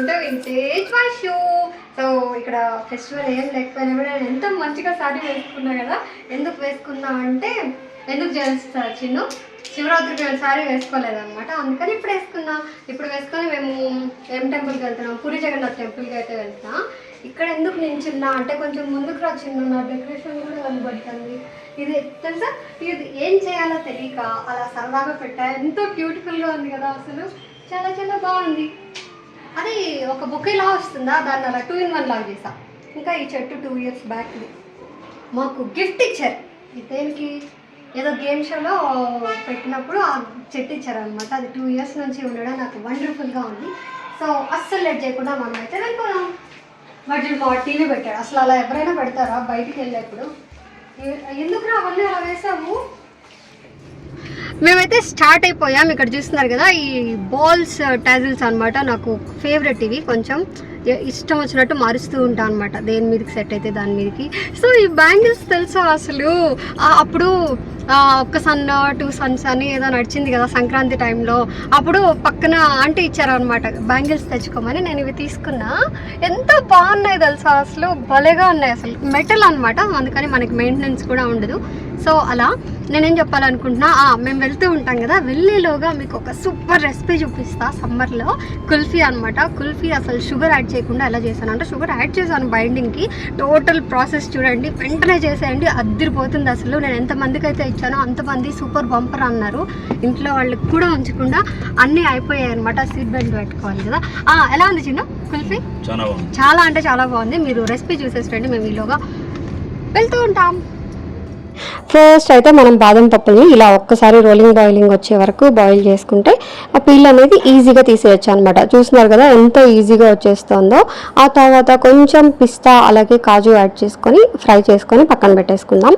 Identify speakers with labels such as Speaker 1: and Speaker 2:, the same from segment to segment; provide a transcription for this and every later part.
Speaker 1: Welcome vintage my shoe so ఇక్కడ festival ఏం లేకపోయినా కూడా నేను ఎంత మంచిగా సారీ వేసుకున్నా కదా ఎందుకు వేసుకున్నా అంటే ఎందుకు చేస్తా చిన్ను? శివరాత్రికి నేను సారీ వేసుకోలేదన్నమాట. అందుకని ఇప్పుడు వేసుకున్నా. ఇప్పుడు వేసుకొని మేము ఏం టెంపుల్కి వెళ్తున్నాం? పూరి జగన్నాథ్ టెంపుల్కి అయితే వెళ్తున్నాం ఇక్కడ ఎందుకు నించున్నా అంటే కొంచెం ముందుకు రా నా డెకరేషన్ కూడా కనబడుతుంది. ఇది తెలుసా? ఇది ఏం చేయాలో తెలియక అలా సరదాగా పెట్టా. ఎంతో బ్యూటిఫుల్గా ఉంది కదా అసలు. చాలా చాలా బాగుంది. అది ఒక బుకేలా వస్తుందా? దాన్ని అలా టూ ఇన్ వన్ లాగా చేసా. ఇంకా ఈ చెట్టు టూ ఇయర్స్ బ్యాక్ మాకు గిఫ్ట్ ఇచ్చారు. ఇది దేనికి? ఏదో గేమ్ షోలో పెట్టినప్పుడు ఆ చెట్టు ఇచ్చారనమాట అది టూ ఇయర్స్ నుంచి ఉండడం నాకు వండర్ఫుల్గా ఉంది. సో అస్సలు లేట్ చేయకుండా మనం అయితే వెళ్ళిపోదాం. వాటి మా టీవీ పెట్టాడు. అసలు అలా ఎవరైనా పెడతారా? బయటికి వెళ్ళేప్పుడు. ఎందుకు ఎందుకురా అవన్నీ అలా వేసాము మేమైతే స్టార్ట్ అయిపోయాం. ఇక్కడ చూస్తున్నారు కదా ఈ బాల్స్ టాజిల్స్ అనమాట నాకు ఫేవరెట్ ఇవి. కొంచెం ఇష్టం వచ్చినట్టు మారుస్తూ ఉంటాను అనమాట దేని మీదకి సెట్ అయితే దాని మీదకి. సో ఈ బ్యాంగిల్స్ తెలుసా అసలు? అప్పుడు ఒక ఒక్క సన్ టూ సన్స్ అని ఏదో నడిచింది కదా సంక్రాంతి టైంలో. అప్పుడు పక్కన ఆంటీ ఇచ్చారనమాట బ్యాంగిల్స్ తెచ్చుకోమని నేను ఇవి తీసుకున్నా. ఎంత బాగున్నాయి తెలుసా అసలు? భలేగా ఉన్నాయి అసలు. మెటల్ అనమాట అందుకని మనకి మెయింటెనెన్స్ కూడా ఉండదు. సో అలా నేనేం చెప్పాలనుకుంటున్నా ఆ, మేము వెళ్తూ ఉంటాం కదా వెళ్ళేలోగా మీకు ఒక సూపర్ రెసిపీ చూపిస్తా సమ్మర్లో. కుల్ఫీ అన్నమాట. కుల్ఫీ అసలు షుగర్ యాడ్ చేయకుండా ఎలా చేశాను అంటే షుగర్ యాడ్ చేశాను బైండింగ్కి. టోటల్ ప్రాసెస్ చూడండి వెంటనే చేసేయండి అద్దరిపోతుంది అసలు. నేను ఎంతమందికి అయితే ఇచ్చానో అంతమంది సూపర్ బంపర్ అన్నారు. ఇంట్లో వాళ్ళకి కూడా ఉంచకుండా అన్నీ అయిపోయాయి అనమాట సీట్ బెల్ట్ పెట్టుకోవాలి కదా. ఎలా ఉంది చిన్న? కుల్ఫీ?
Speaker 2: చాలా
Speaker 1: అంటే చాలా బాగుంది. మీరు రెసిపీ చూసేసండి మేము ఈలోగా వెళ్తూ ఉంటాం. ఫస్ట్ అయితే మనం బాదం పప్పుల్ని ఇలా ఒక్కసారి రోలింగ్ బాయిలింగ్ వచ్చే వరకు బాయిల్ చేసుకుంటే ఆ పీల్ అనేది ఈజీగా తీసేయచ్చు అనమాట చూస్తున్నారు కదా ఎంత ఈజీగా వచ్చేస్తుందో. ఆ తర్వాత కొంచెం పిస్తా అలాగే కాజు యాడ్ చేసుకొని ఫ్రై చేసుకొని పక్కన పెట్టేసుకుందాం.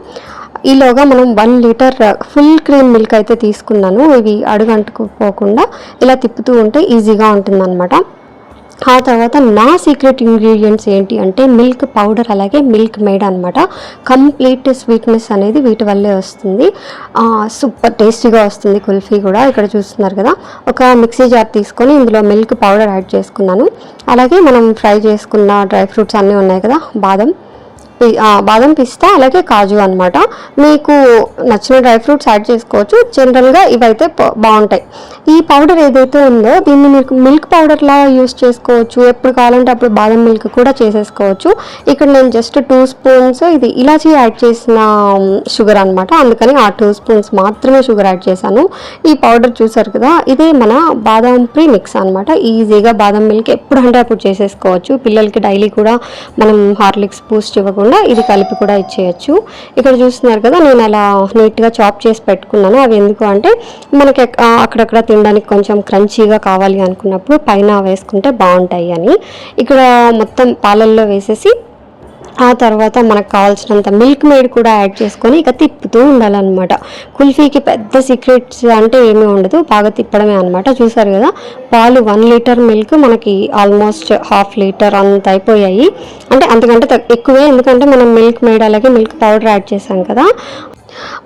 Speaker 1: ఈలోగా మనం one litre full cream milk అయితే తీసుకున్నాను. ఇవి అడుగంటుకుపోకుండా ఇలా తిప్పుతూ ఉంటే ఈజీగా ఉంటుందన్నమాట. ఆ తర్వాత నా సీక్రెట్ ఇంగ్రీడియంట్స్ ఏంటి అంటే మిల్క్ పౌడర్ అలాగే మిల్క్ మేడ్ అనమాట కంప్లీట్ స్వీట్నెస్ అనేది వీటి వల్లే వస్తుంది. సూపర్ టేస్టీగా వస్తుంది కుల్ఫీ కూడా ఇక్కడ చూస్తున్నారు కదా. ఒక మిక్సీ జార్ తీసుకొని ఇందులో మిల్క్ పౌడర్ యాడ్ చేసుకున్నాను. అలాగే మనం ఫ్రై చేసుకున్న డ్రై ఫ్రూట్స్ అన్నీ ఉన్నాయి కదా బాదం. బాదం పిస్తా అలాగే కాజు అనమాట మీకు నచ్చిన డ్రై ఫ్రూట్స్ యాడ్ చేసుకోవచ్చు. జనరల్గా ఇవైతే బాగుంటాయి. ఈ పౌడర్ ఏదైతే ఉందో దీన్ని మీకు మిల్క్ పౌడర్లా యూస్ చేసుకోవచ్చు. ఎప్పుడు కావాలంటే అప్పుడు బాదం మిల్క్ కూడా చేసేసుకోవచ్చు. ఇక్కడ నేను జస్ట్ టూ స్పూన్స్ ఇది ఇలాచీ యాడ్ చేసిన షుగర్ అన్నమాట. అందుకని ఆ టూ స్పూన్స్ మాత్రమే షుగర్ యాడ్ చేశాను. ఈ పౌడర్ చూసారు కదా ఇదే మన బాదం ప్రీ మిక్స్ అనమాట ఈజీగా బాదం మిల్క్ ఎప్పుడు అంటే అప్పుడు చేసేసుకోవచ్చు. పిల్లలకి డైలీ కూడా మనం హార్లిక్స్ బూస్ట్ ఇవ్వకుండా ఇది కలిపి కూడా ఇచ్చేయచ్చు. ఇక్కడ చూస్తున్నారు కదా నేను అలా నీట్గా చాప్ చేసి పెట్టుకున్నాను. అవి ఎందుకు అంటే మనకి అక్కడక్కడ తినడానికి కొంచెం క్రంచీగా కావాలి అనుకున్నప్పుడు పైన వేసుకుంటే బాగుంటాయి అని. ఇక్కడ మొత్తం పాలల్లో వేసేసి ఆ తర్వాత మనకు కావాల్సినంత మిల్క్ మేడ్ కూడా యాడ్ చేసుకొని ఇక తిప్పుతూ ఉండాలన్నమాట. కుల్ఫీకి పెద్ద సీక్రెట్స్ అంటే ఏమీ ఉండదు బాగా తిప్పడమే అనమాట చూసారు కదా పాలు వన్ లీటర్ మిల్క్ మనకి ఆల్మోస్ట్ హాఫ్ లీటర్ అంత అయిపోయాయి. అంటే అంతకంటే ఎక్కువే ఎందుకంటే మనం మిల్క్ మేడ్ అలాగే మిల్క్ పౌడర్ యాడ్ చేసాం కదా.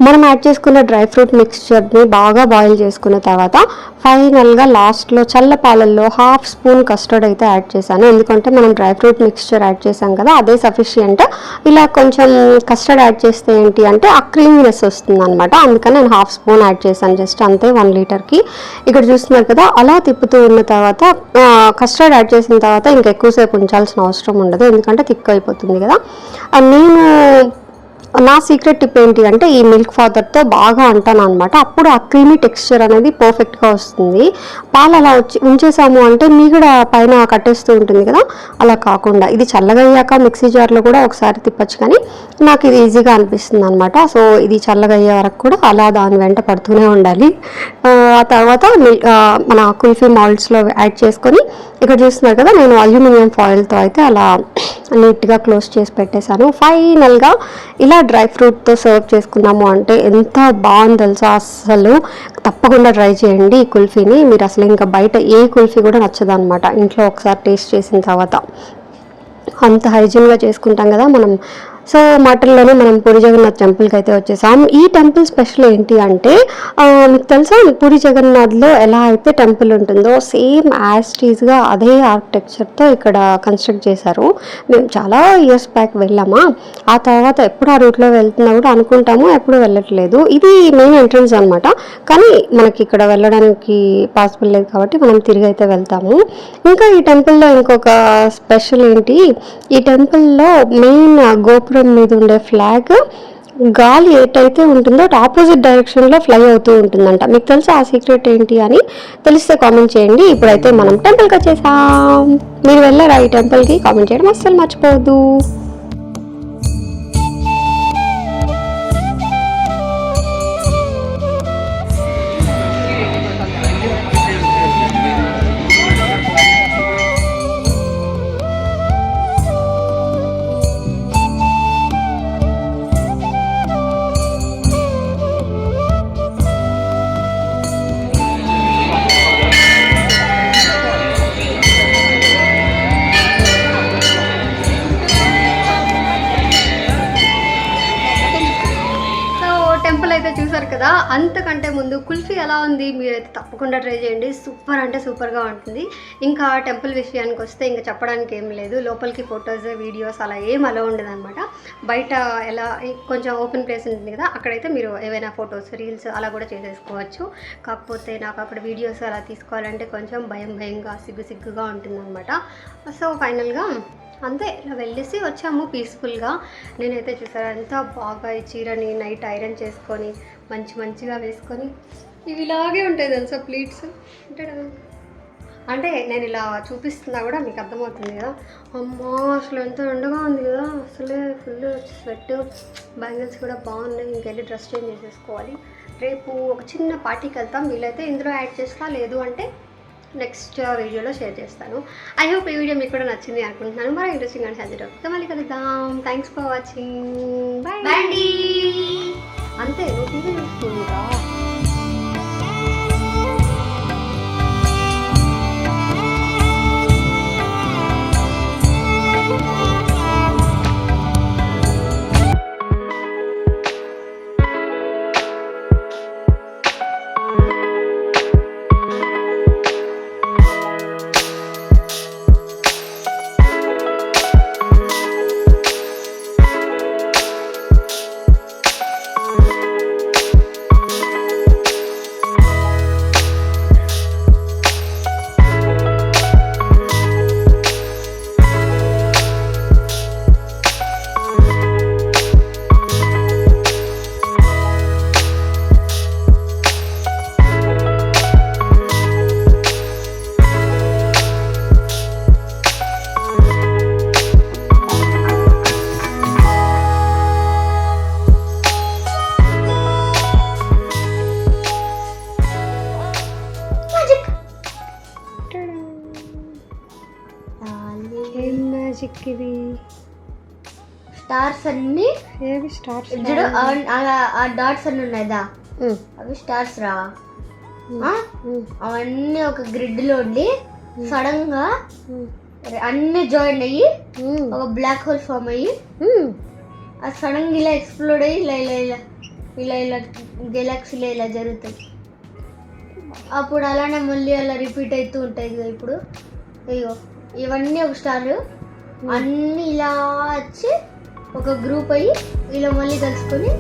Speaker 1: మనం యాడ్ చేసుకున్న డ్రై ఫ్రూట్ మిక్స్చర్ని బాగా బాయిల్ చేసుకున్న తర్వాత ఫైనల్గా లాస్ట్లో చల్ల పాలల్లో హాఫ్ స్పూన్ కస్టర్డ్ అయితే యాడ్ చేశాను. ఎందుకంటే మనం డ్రై ఫ్రూట్ మిక్స్చర్ యాడ్ చేసాం కదా అదే సఫిషియంట్ ఇలా కొంచెం కస్టర్డ్ యాడ్ చేస్తే ఏంటి అంటే ఆ క్రీమీనెస్ వస్తుంది అనమాట అందుకని నేను హాఫ్ స్పూన్ యాడ్ చేశాను. జస్ట్ అంతే వన్ లీటర్కి. ఇక్కడ చూస్తున్నారు కదా అలా తిప్పుతూ ఉన్న తర్వాత కస్టర్డ్ యాడ్ చేసిన తర్వాత ఇంకా ఎక్కువసేపు ఉంచాల్సిన అవసరం ఉండదు. ఎందుకంటే థిక్ అయిపోతుంది కదా. నేను నా సీక్రెట్ టిప్ ఏంటి అంటే ఈ మిల్క్ ఫాదర్తో బాగా అంటాను అనమాట అప్పుడు ఆ క్రీమీ టెక్స్చర్ అనేది పర్ఫెక్ట్గా వస్తుంది. పాలు అలా వచ్చి ఉంచేసాము అంటే కూడా పైన కట్టేస్తూ ఉంటుంది కదా? అలా కాకుండా. ఇది చల్లగా అయ్యాక మిక్సీ జార్లో కూడా ఒకసారి తిప్పచ్చు కానీ నాకు ఇది ఈజీగా అనిపిస్తుంది అనమాట సో ఇది చల్లగా అయ్యే వరకు కూడా అలా దాని వెంట పడుతూనే ఉండాలి. ఆ తర్వాత మిల్- మన కుల్ఫీ మాల్ట్స్లో యాడ్ చేసుకొని ఇక్కడ చూస్తున్నారు కదా నేను అల్యూమినియం ఫాయిల్తో అయితే అలా నీట్గా క్లోజ్ చేసి పెట్టేశాను. ఫైనల్గా ఇలా డ్రై ఫ్రూట్తో సర్వ్ చేసుకున్నాము అంటే ఎంత బాగుంది తెలుసా? అసలు తప్పకుండా ట్రై చేయండి ఈ కుల్ఫీని. మీరు అసలు ఇంకా బయట ఏ కుల్ఫీ కూడా నచ్చదు అనమాట ఇంట్లో ఒకసారి టేస్ట్ చేసిన తర్వాత. అంత హైజీన్గా చేసుకుంటాం కదా మనం. సో మాటల్లోనే మనం పూరి జగన్నాథ్ టెంపుల్కి అయితే వచ్చేసాం ఈ టెంపుల్ స్పెషల్ ఏంటి అంటే మీకు తెలుసా పూరి జగన్నాథ్లో ఎలా అయితే టెంపుల్ ఉంటుందో సేమ్ యాస్టీస్గా అదే ఆర్కిటెక్చర్తో ఇక్కడ కన్స్ట్రక్ట్ చేశారు. మేము చాలా ఇయర్స్ బ్యాక్ వెళ్ళామా? ఆ తర్వాత ఎప్పుడు ఆ రూట్లో వెళ్తున్నా కూడా అనుకుంటాము ఎప్పుడు వెళ్ళట్లేదు. ఇది మెయిన్ ఎంట్రన్స్ అనమాట కానీ మనకి ఇక్కడ వెళ్ళడానికి పాసిబుల్ లేదు కాబట్టి మనం తిరిగి అయితే వెళ్తాము. ఇంకా ఈ టెంపుల్లో ఇంకొక స్పెషల్ ఏంటి? ఈ టెంపుల్లో మెయిన్ గోపురం మీద ఉండే ఫ్లాగ్ గాలి ఏటైతే ఉంటుందో అటు ఆపోజిట్ డైరెక్షన్లో ఫ్లై అవుతూ ఉంటుందంట. మీకు తెలుసా ఆ సీక్రెట్ ఏంటి అని? తెలిస్తే కామెంట్ చేయండి. ఇప్పుడైతే మనం టెంపుల్కి వచ్చేసాం. మీరు వెళ్ళారా ఈ టెంపుల్కి కామెంట్ చేయడం అస్సలు మర్చిపోవద్దు. కదా అంతకంటే ముందు కుల్ఫీ ఎలా ఉంది మీరైతే తప్పకుండా ట్రై చేయండి. సూపర్ అంటే సూపర్గా ఉంటుంది. ఇంకా టెంపుల్ విషయానికి వస్తే ఇంకా చెప్పడానికి ఏం లేదు. లోపలికి ఫొటోస్ వీడియోస్ అలా ఏం అలా ఉండదు అనమాట బయట ఎలా కొంచెం ఓపెన్ ప్లేస్ ఉంటుంది కదా అక్కడైతే మీరు ఏవైనా ఫొటోస్ రీల్స్ అలా కూడా చేసేసుకోవచ్చు. కాకపోతే నాకు అక్కడ వీడియోస్ అలా తీసుకోవాలంటే కొంచెం భయం భయంగా సిగ్గు సిగ్గుగా ఉంటుందన్నమాట. సో ఫైనల్గా అంతే ఇలా వెళ్ళేసి వచ్చాము పీస్ఫుల్గా నేనైతే చూసాను ఎంత బాగా ఈ చీరని నైట్ ఐరన్ చేసుకొని మంచి మంచిగా వేసుకొని ఇవి ఇలాగే ఉంటాయి తెలుసా ప్లీట్స్ అంటే అంటే నేను ఇలా చూపిస్తున్నా కూడా మీకు అర్థమవుతుంది కదా? అమ్మా అసలు ఎంత ఎండగా ఉంది కదా? అసలే ఫుల్ స్వెట్ బ్యాంగిల్స్ కూడా బాగున్నాయి. ఇంకెళ్ళి డ్రెస్ చేంజ్ చేసేసుకోవాలి. రేపు ఒక చిన్న పార్టీకి వెళ్తాం. వీలైతే ఇందులో యాడ్ చేస్తా లేదు అంటే నెక్స్ట్ వీడియోలో షేర్ చేస్తాను. ఐ హోప్ ఈ వీడియో మీకు కూడా నచ్చింది అనుకుంటున్నాను. మరో ఇంట్రెస్టింగ్ అండ్ హెల్తీ టాపిక్తో మళ్ళీ కలుద్దాం. థ్యాంక్స్ ఫర్ వాచింగ్ బాయ్ అంతే నువ్వు టీవీ చూసుకుంటా
Speaker 2: స్టార్స్ అన్ని
Speaker 1: ఏవి స్టార్స్
Speaker 2: చూడు ఆ- డాట్స్ అన్ని ఉన్నాయిదా అవి స్టార్స్ రా? అవన్నీ ఒక గ్రిడ్లో ఉండి సడన్గా అన్ని జాయిన్ అయ్యి ఒక బ్లాక్ హోల్ ఫామ్ అయ్యి ఆ సడన్గా ఇలా ఎక్స్ప్లోడ్ అయ్యి ఇలా ఇలా ఇలా ఇలా ఇలా గెలాక్సీలో ఇలా జరుగుతాయి. అప్పుడు అలానే మళ్ళీ అలా రిపీట్ అవుతూ ఉంటాయి కదా ఇప్పుడు. ఇగో ఇవన్నీ ఒక స్టార్ అన్నీ ఇలా వచ్చి ఒక గ్రూప్ అయ్యి ఇలా మళ్ళీ కలుసుకొని